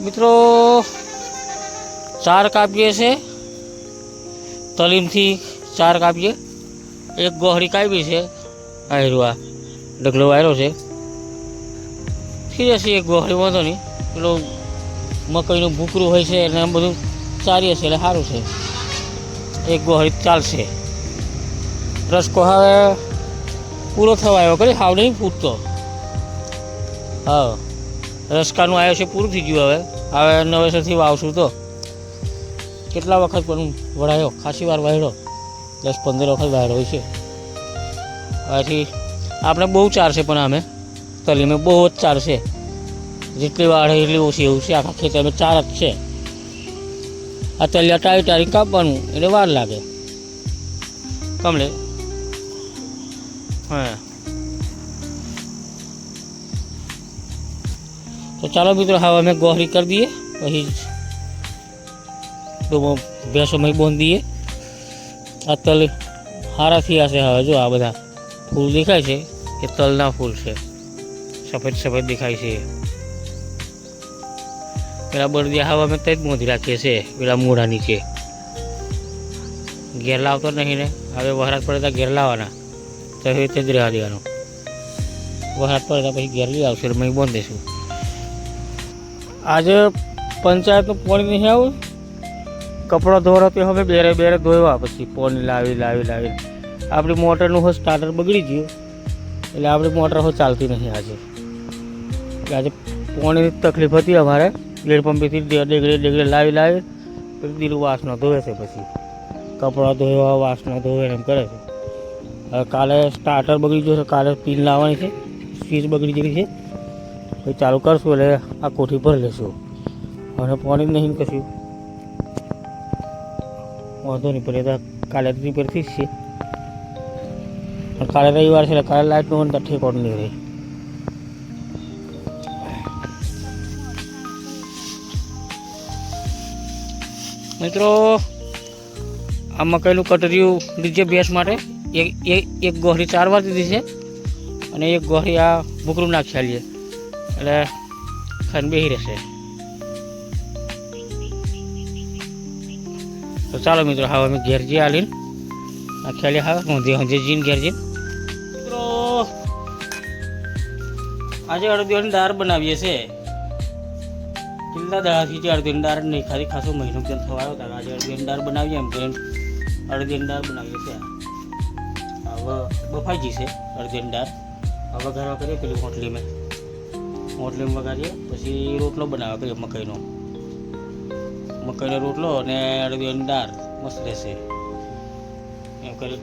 મિત્રો, ચાર કાપીએ છે. તલીમથી ચાર કાપીએ. એક ગોહળી કાપી છે. આયરવા ડગલો વાયરો છે. થઈ જશે એક ગોહરી વાંધો નહીં. પેલો મકાઈનું ભૂકરું હોય છે અને એમ બધું ચારીએ છે એટલે સારું છે. એક ગોહળી ચાલશે. રસકો હવે પૂરો થવા આવ્યો કરી હાવ નહીં ફૂટતો હા રસકાનું આવ્યો છે, પૂરું થઈ ગયું હવે. હવે નવેસરથી વાવશું તો. કેટલા વખત પણ વળાયો, ખાસી વાર વાળ્યો. દસ પંદર વખત વાળ્યો હોય છે. પછી આપણે બહુ ચારશે પણ અમે તલીમે બહુ જ ચારશે જેટલી વાળે એટલી ઓછી એવું છે. આખા ખેતરમાં ચાર જ છે. આ તલિયા ટાળી ટાળી કાપવાનું, એટલે વાર લાગે. કમલે? હા. તો ચાલો મિત્રો હવે અમે ગોહરી કરી દઈએ પછી તો ભેંસો મહી બોંધ દઈએ આ તલ હારા થયા છે હવે જો આ બધા ફૂલ દેખાય છે એ તલના ફૂલ છે સફેદ સફેદ દેખાય છે પેલા બળદિયા હવા અમે તે જ મોધી રાખીએ છીએ પેલા મૂળા નીચે ઘેર લાવતો નહીં ને હવે વહરાત પડે તો ઘેર લાવવાના તો હવે તે જ રહેવા દેવાનું વહરાત પડે તો પછી ઘેર લઈ આવશે એટલે મહી બંધ દઈશું આજે પંચાયતનું પાણી નહીં આવ્યું કપડાં ધોરા તે હવે બેરે બેરે ધોવા, પછી પાણી લાવી લાવી લાવી. આપણી મોટરનું હોય સ્ટાર્ટર બગડી ગયું. એટલે આપણી મોટર હોય ચાલતી નહીં આજે. આજે પાણીની તકલીફ હતી અમારે. ગેડ પંપીથી ડેગડે ડેગડે લાવી લાવી. પછી દિલ વાસનો ધોવે છે પછી. કપડાં ધોવા, વાસનો ધોવે એમ કરે છે. હવે કાલે સ્ટાર્ટર બગડી ગયું છે, કાલે પીન લાવવાની છે. સ્વીચ બગડી ગઈ છે. પછી ચાલુ કરશું એટલે આ કોઠી ભરી લેશું. અને પાણી નહીં કશું. વાંધો નહીં પડે તો કાલે રિપેરથી જ છે. કાલે રવિવાર છે એટલે કાલે લાઇટનું હોય ને તો ઠેકોણ નહીં રહે. મિત્રો, આ મકાઈનું કટરિયું લીધે ભેંસ માટે એક એક ગોહરી ચાર વાર દીધી છે. અને એક ગોહરી આ ભૂકરું નાખી આલીએ એટલે ખાઈને બેસી રહેશે. તો ચાલો મિત્રો, હવે અમે ઘેર જઈએ આલીને આ ખેલી હવે ઊંધી ઊંધી જીને ઘેર જઈને. મિત્રો, આજે અડદિયાની દાળ બનાવીએ છે. કેટલા દાડાથી જે અડદિયાની દાળ નહીં ખાલી ખાસો મહિનો જેમ આવ્યો હતા આજે અડદિયાની દાળ બનાવીએ એમ કરીને અડદિયાની દાળ બનાવીએ છે. હવે બફાઈ જશે છે અડદિયાની દાળ. હવે ઘરમાં કરીએ પેલી હોટલીમાં. હોટલીમાં વગાડીએ, પછી રોટલો બનાવે કરીએ મકાઈનો. મકાઈનો રોટલો અને અડવીની દાળ, મસ્ત રહેશે. એમ કરી.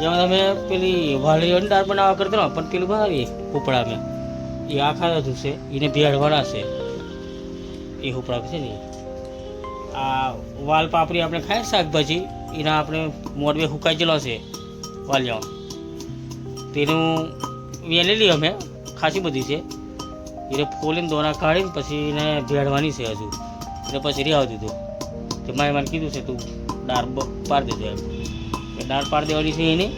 એમાં તમે પેલી વાળી દાળ બનાવવા કરતા પણ પેલું બનાવીએ ઉપડામાં એ આખા જ છે એને ભેળવાના છે. એ ઉપડા છે ને. આ વાલ પાપડી આપણે ખાય શાકભાજી, એના આપણે મોડવે હુકાઈ ગયેલો છે વાલિયા તેનું વેલેલી અમે, ખાસી બધી છે. એને ફોલીને દોના કાઢીને પછી એને ભેળવાની છે હજુ. એટલે પછી રેવા દીધું. તે મારે મને કીધું છે, તું દાળ પાર દેજો એમ. એ દાળ પાર દેવાની છે એની.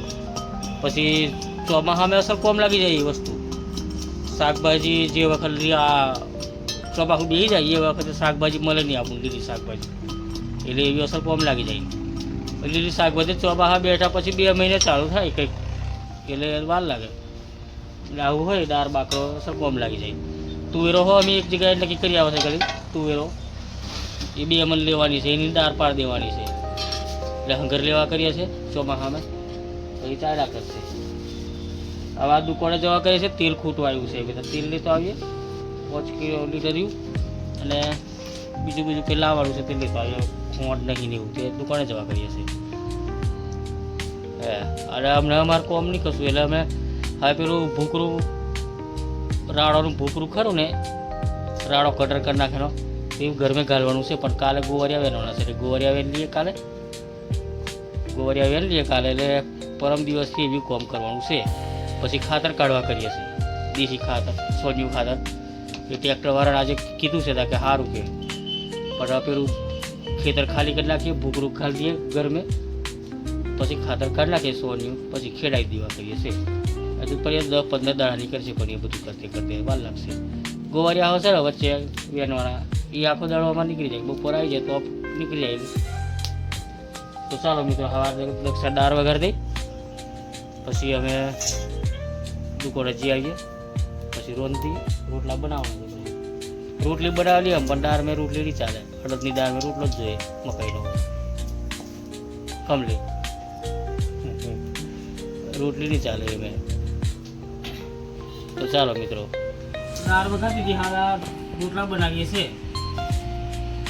પછી ચોમાસામાં અસર કોમ લાગી જાય એ વસ્તુ. શાકભાજી જે વખત આ ચોમાસું બેસી જાય, એ વખતે શાકભાજી મળે નહીં આપણને લીલી શાકભાજી. એટલે એવી અસર કોમ લાગી જાય. લીલી શાકભાજી ચોમાસા બેઠા પછી બે મહિને ચાલુ થાય કંઈક. એટલે વાર લાગે. એટલે આવું હોય, દાળ, બાકરો અસર કોમ લાગી જાય. તુવેરો હો, અમે એક જગ્યાએ નક્કી કરી આવે છે ખાલી. તુવેરો. એ બે અમને લેવાની છે, એની દાળ પાડ દેવાની છે. એટલે હંગર લેવા કરીએ છીએ ચોમાસામાં. પછી ચાલ્યા કરશે. હવે આ દુકાને જવા કરીએ છીએ તેલ ખૂટવા આવ્યું છે. બધા તેલ લેતો આવીએ. પાંચ કિલો લીટર્યું અને બીજું બીજું કે લાવવાનું છે તે લેતો આવીએ. ખોટ નહીં ને એવું. તે દુકાને જવા કરીએ છીએ હે. અરે અમને અમારે કોમ નહીં કશું. એટલે અમે હવે પેલું ભૂકરું રાડોનું ભૂકરું ખરું ને રાડો કટર કરી નાખેલો. એવું ગરમે ગાળવાનું છે, પણ કાલે ગોવારિયા વેનવાના છે એટલે ગોવારિયા વેન લઈએ કાલે? ગોવારિયા વેન લઈએ કાલે, એટલે પરમ દિવસથી એવી કોમ કરવાનું છે. પછી ખાતર કાઢવા કરીએ છીએ, દેશી ખાતર સોજ્યું ખાતર. એ ટ્રેક્ટરવાળાને આજે કીધું છે કે સારું કે. પણ પેલું ખેતર ખાલી કરી નાખીએ ભૂકરું ખાલી દઈએ ઘરમે. પછી ખાતર કાઢી નાખીએ સોન્યું પછી ખેડાવી દેવા કરીએ છીએ. પણ દસ પંદર દાડા નીકળશે પણ એ બધું કરતે કરતે વાર લાગશે. ગોવારિયા આવશે ને વચ્ચે વેનવાળા એ આખો દાડો અમારે નીકળી જાય. બપોર આવી જાય તો નીકળી જાય તો ચાલો મિત્રો સવારે દાળ વગર દઈ પછી અમે દુકાને જઈ આવીએ. પછી રોનથી રોટલા બનાવવાનું રોટલી બનાવેલી એમ પણ દાળ મેં રોટલી નહીં ચાલે. અડદની દાળ મેં રોટલો જ જોઈએ મકાઈનો. કમલી રોટલી નહીં ચાલે એ મેં. તો ચાલો મિત્રો. દાળ બધા દીધી હારા રોટલા બનાવીએ છીએ.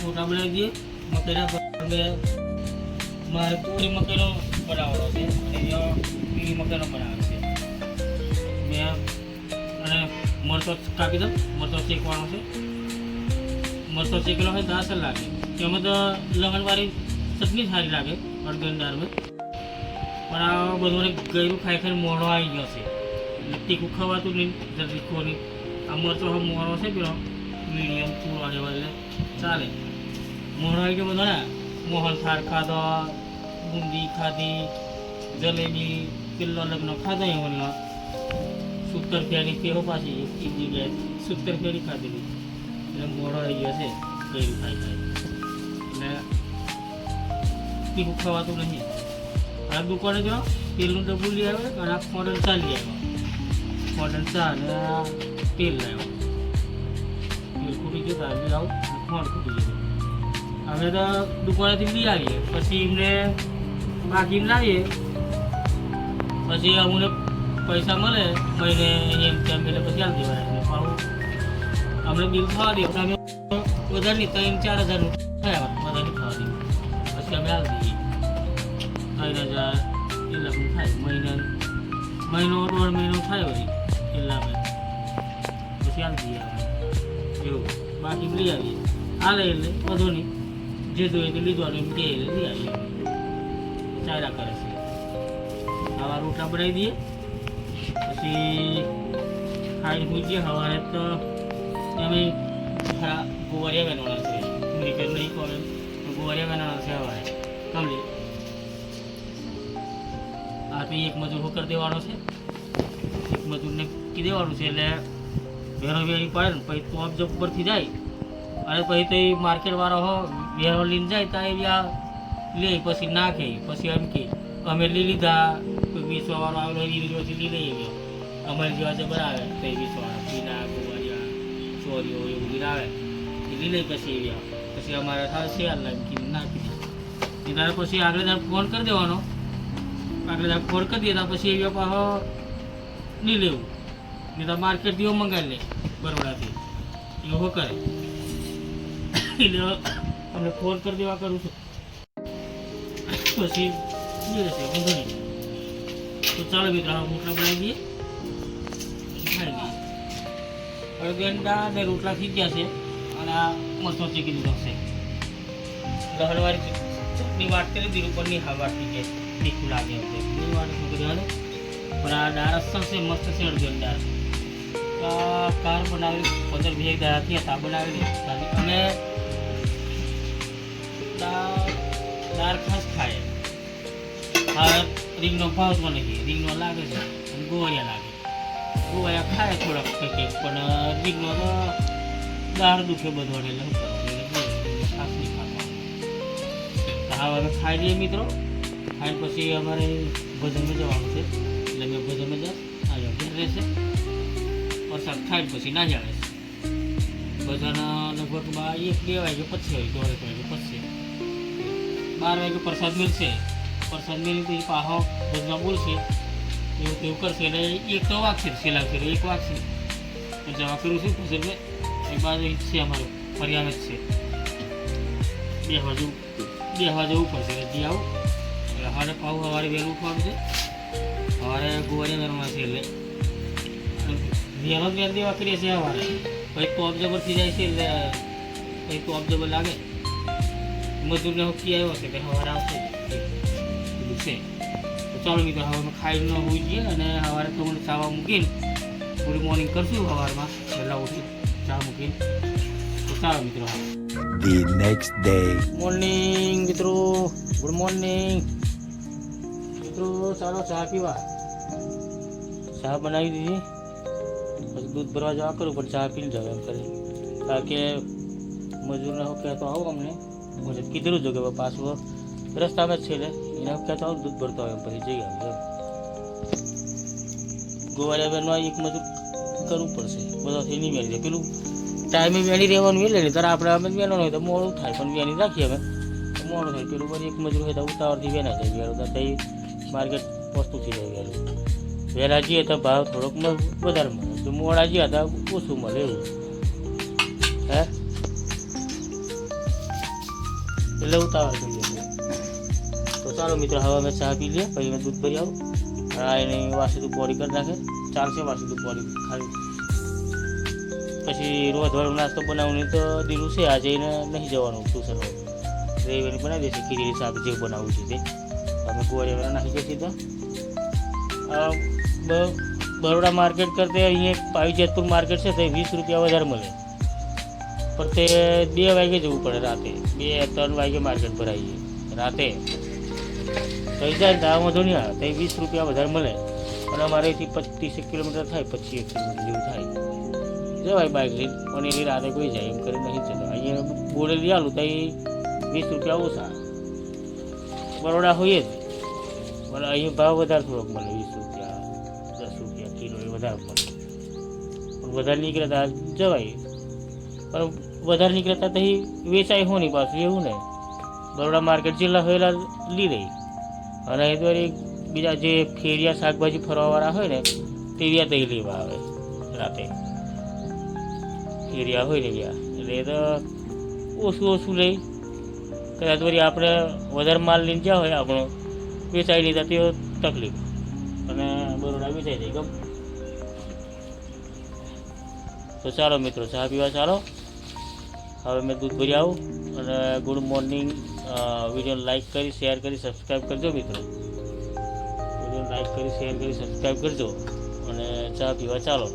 રોટલા બનાવી દઈએ મકાઈના અમે મારે પૂરી મકાઈનો બનાવવાનો છે. પીળી મકાઈનો બનાવે છે. મેં અને મરચો કાપી દઉં. મરચો શેકવાનો છે. મરચો શેકેલો હોય તો અસર લાગે. એમાં તો લગનવાળી ચટણી સારી લાગે. અડધની દાળમાં પણ આ બધું ગયું ખાઈ ખાઈ મોડો આવી ગયો છે. તીખું ખાવાતું નહીં તીખું ખોરી આ મરચો હવે મોડો છે પેલો, મીડિયમ ચૂરો જેવા એટલે ચાલે. આવી ગયો બધો મોહન થાળ ખાધો, બુંદી ખાધી, જલેબી કિલ્લો લગ્ન ખાધો એમાં સત્તર ફેરી કેવો પાછી એક જગ્યાએ સત્તર ફેરી ખાધેલી. એટલે મોડો આવી ગયો છે ગયરું ખાઈ ખાઈ. એટલે તીખું ખાવાતું નથી આ દુકાને જો તેલનું ડબ્બું લઈ આવે અને આ ફોડન ચા આવ્યો. ચા અને તેલ લાવ્યો. તેલ ખૂટી ગયું તો આવી આવું ફોન ખૂટી ગયું. અમે તો દુકાનેથી લઈ આવીએ. પછી એમને બાકી લાવીએ. પછી અમને પૈસા મળે. મહિને એમ તેમ એટલે પછી આપી દેવાના. અમને બિલ ખાવા દે. અમે વધારે નહીં ત્રણ, ચાર હજારનું થયા વધારે ખાવા થવા પછી અમે આપી દઈએ. ત્રણ હજાર એ લાખનું થાય. મહિના, મહિનો, દોઢ મહિનો થાય વળી. એટલા બે પછી એવું બાકી લઈ આવીએ હાલે એટલે વધુ નહીં જે જોઈએ તે લીધવાનું એમ કે એટલે લઈ આવીએ ચાલ્યા કરે છે આવા રોટલા બનાવી દઈએ પછી ખાઈ જઈએ સવારે તો અમે ખરા ગોવારિયા બનવાના છે મીટર નહીં કોણ ગોવારિયા બનવાના છે સવારે કમલી આ તો એક મજૂર હોકર દેવાનો છે મજૂરને કહી દેવાનું છે એટલે વેરો વેરી પડે ને પછી તો અબજબ ઉપરથી જાય. અને પછી તો એ માર્કેટવાળો હો, વેરો લઈને જાય તો એ આ લે, પછી નાખે, પછી એમ કે, અમે લઈ લીધા, કોઈ વેચવાવાળો આવેલો એ પછી લઈ લઈએ અમારી જેવા જે બનાવે તો એ વેચવાળા પીના, ગોવારિયા, ચોરીઓ એવું બધું આવે. એ લઈ લઈ પછી એવી આવે. પછી અમારે થાય શેર લાગી નાખી દીધા પછી આગળ ફોન કરી દેવાનો. આગળ ફોન કરી દીધા પછી એ પાછો નહીં લેવું. નહીં તો માર્કેટ દીવો મંગાવી લે બરોડાથી. એવો કરે. એટલે તમને ફોન કરી દેવા કરું છું. પછી લે છે વાંધો નહીં. તો ચાલો મિત્રો આ રોટલા બનાવી દઈએ. ખાઈ લઈએ. અડગંડા ને રોટલા થઈ ગયા છે અને આ મરચો ચીકી દીધો છે. લહણવાળી ચટણી વાટ કરી દીધી ઉપરની હા વાટી કે તીખું લાગે છે એ વાટ શું કરી હાલે પણ આ દાળ અસર છે મસ્ત છે અડગણ દાળ આ કાર બનાવેલી પંદર વીસ દાળ હતી બનાવેલી અને દાળ ખાસ ખાય હા, રીંગનો ભાવ તો નથી. રીંગનો લાગે છે. અને ગોળિયા લાગે ગોવાયા ખાય થોડાક કંઈક, પણ રીંગનો તો દાળ દુખે બધો એટલે શું કરવાનું એટલે ગોળિયા ખાસ નહીં હા હવે ખાઈ લઈએ મિત્રો. ખાઈ પછી અમારે ભજનમાં જવાનું છે. ઘેર રહેશે વરસાદ ખાઈ પછી ના જાવે ભજન લગભગ બા એક બે વાગે પછી દોઢેક વાગે પછી. બાર વાગે પ્રસાદ મળશે. પ્રસાદ મેળવી પછી પાહો ભજમાં બોલશે. એવું તેવું કરશે એટલે એક તો વાગશે, છેલ્લા ફેર એક વાગશે. જવા કરું છું પછી એ બાજુ જ છે અમારું ફરિયાદ જ છે. બે બાજુ બે બાજુ જવું પડશે એટલે આવું. એટલે સવારે પાવું સવારે વહેલું ઉઠવાનું છે. સવારે ગુવારે કરવાના છે એટલે. વહેલો જ વહેલ દેવા કરીએ છીએ સવારે પછી તો જબર થઈ જાય છે એટલે પછી તો જબર લાગે. મજૂરને હોકી આવ્યો છે કે સવારે આવશે. છે. તો ચાલો મિત્રો હવે અમે ન હોઈ જઈએ અને સવારે તો મને ચાવા મૂકીને ગુડ મોર્નિંગ કરશું સવારમાં. વહેલા ઉઠી ચા મૂકીને. તો ચાલો મિત્રો. The next day. મોર્નિંગ મિત્રો. ગુડ મોર્નિંગ મિત્રો ચાલો ચા પીવા. ચા બનાવી દીધી. પછી દૂધ ભરવા જવા કરું પણ ચા પી જાવ એમ કરી કારણ કે મજૂરને હું કહેતો આવું અમને, હું કીધેલું જો કે પાછું રસ્તામાં જ છે એને હું કહેતો દૂધ ભરતો આવે એમ પછી જઈ આવ્યો એમ. ગોવાળિયા બેનમાં એક મજૂર કરવું પડશે. બધાથી નહીં મેળી પેલું ટાઈમે વેણી રહેવાનું એટલે નહીં. આપણે અમે વેણવાનું હોય તો મોડું થાય, પણ વેણી રાખીએ અમે. મોડું થાય. પેલું પણ એક મજૂર હોય તો ઉતાવળથી વેના જાય વેલું તો તઈ માર્કેટ વસ્તુ થઈ જાય વહેલા જઈએ તો ભાવ થોડોક મ- વધારે મળે. તો મોડા જઈએ તો ઓછું મળે એવું. હે? એટલે ઉતાવળ કરીએ તો ચાલો મિત્રો, હવે અમે ચા પી લઈએ, પછી અમે દૂધ ભરી આવું. હા એને વાસી બોડી કરી નાખે. ચાલશે વાસી બોડી ખાલી. પછી રોજ વાળો નાસ્તો બનાવવાની તો દીધું છે આજે એને નહીં જવાનું ટ્યુશન રવિવારની બનાવી દેશે, ખીચડી શાક, જે બનાવવું છે તે. અમે કુવારિયા નાખી દઈએ તો બરોડા માર્કેટ કરતે અહીંયા પાવી જેતપુર માર્કેટ છે તે વીસ રૂપિયા વધારે મળે. પણ તે બે વાગે જવું પડે રાતે. બે, ત્રણ વાગે માર્કેટ ભરાઈએ રાતે. થઈ જાય તો વાંધો નહીં આવે. તો વીસ રૂપિયા વધારે મળે. અને અમારે અહીંથી પચીસ કિલોમીટર થાય, પચીસ કિલોમીટર જેવું થાય. જવાય બાઇક લઈને. પણ એની રાતે કોઈ જાય એમ કરી નહીં જતા. અહીંયા લઈ આલું તો વીસ રૂપિયા ઓછા. બરોડા હોઈએ જ. પણ અહીં ભાવ વધારે થોડોક મળે. વધારે મળે પણ નીકળતા જવાય. પણ વધારે નીકળતા તો વેચાય હોય નહીં પાછું, એવું ને? બરોડા માર્કેટ જેટલા હોયેલા લઈ રહી અને એ દ્વારા બીજા જે ફેરિયા શાકભાજી ફરવાવાળા હોય ને તે વ્યા તઈ લેવા આવે રાતે. ફેરિયા હોય ને વ્યા એટલે તો ઓછું ઓછું લઈ કદાચ વળી આપણે વધારે માલ લઈને જ્યાં હોય આપણો વેચાઈ લીધા તે તકલીફ. અને બરોડા વેચાઈ જાય, ગમ. તો ચાલો મિત્રો, ચા પીવા ચાલો. હવે મેં દૂધ ભરી આવું અને ગુડ મોર્નિંગ વીડિયો લાઈક કરી, શેર કરી સબસ્ક્રાઈબ કરજો મિત્રો. વીડિયો લાઈક કરી, શેર કરી સબસ્ક્રાઈબ કરજો. અને ચા પીવા ચાલો.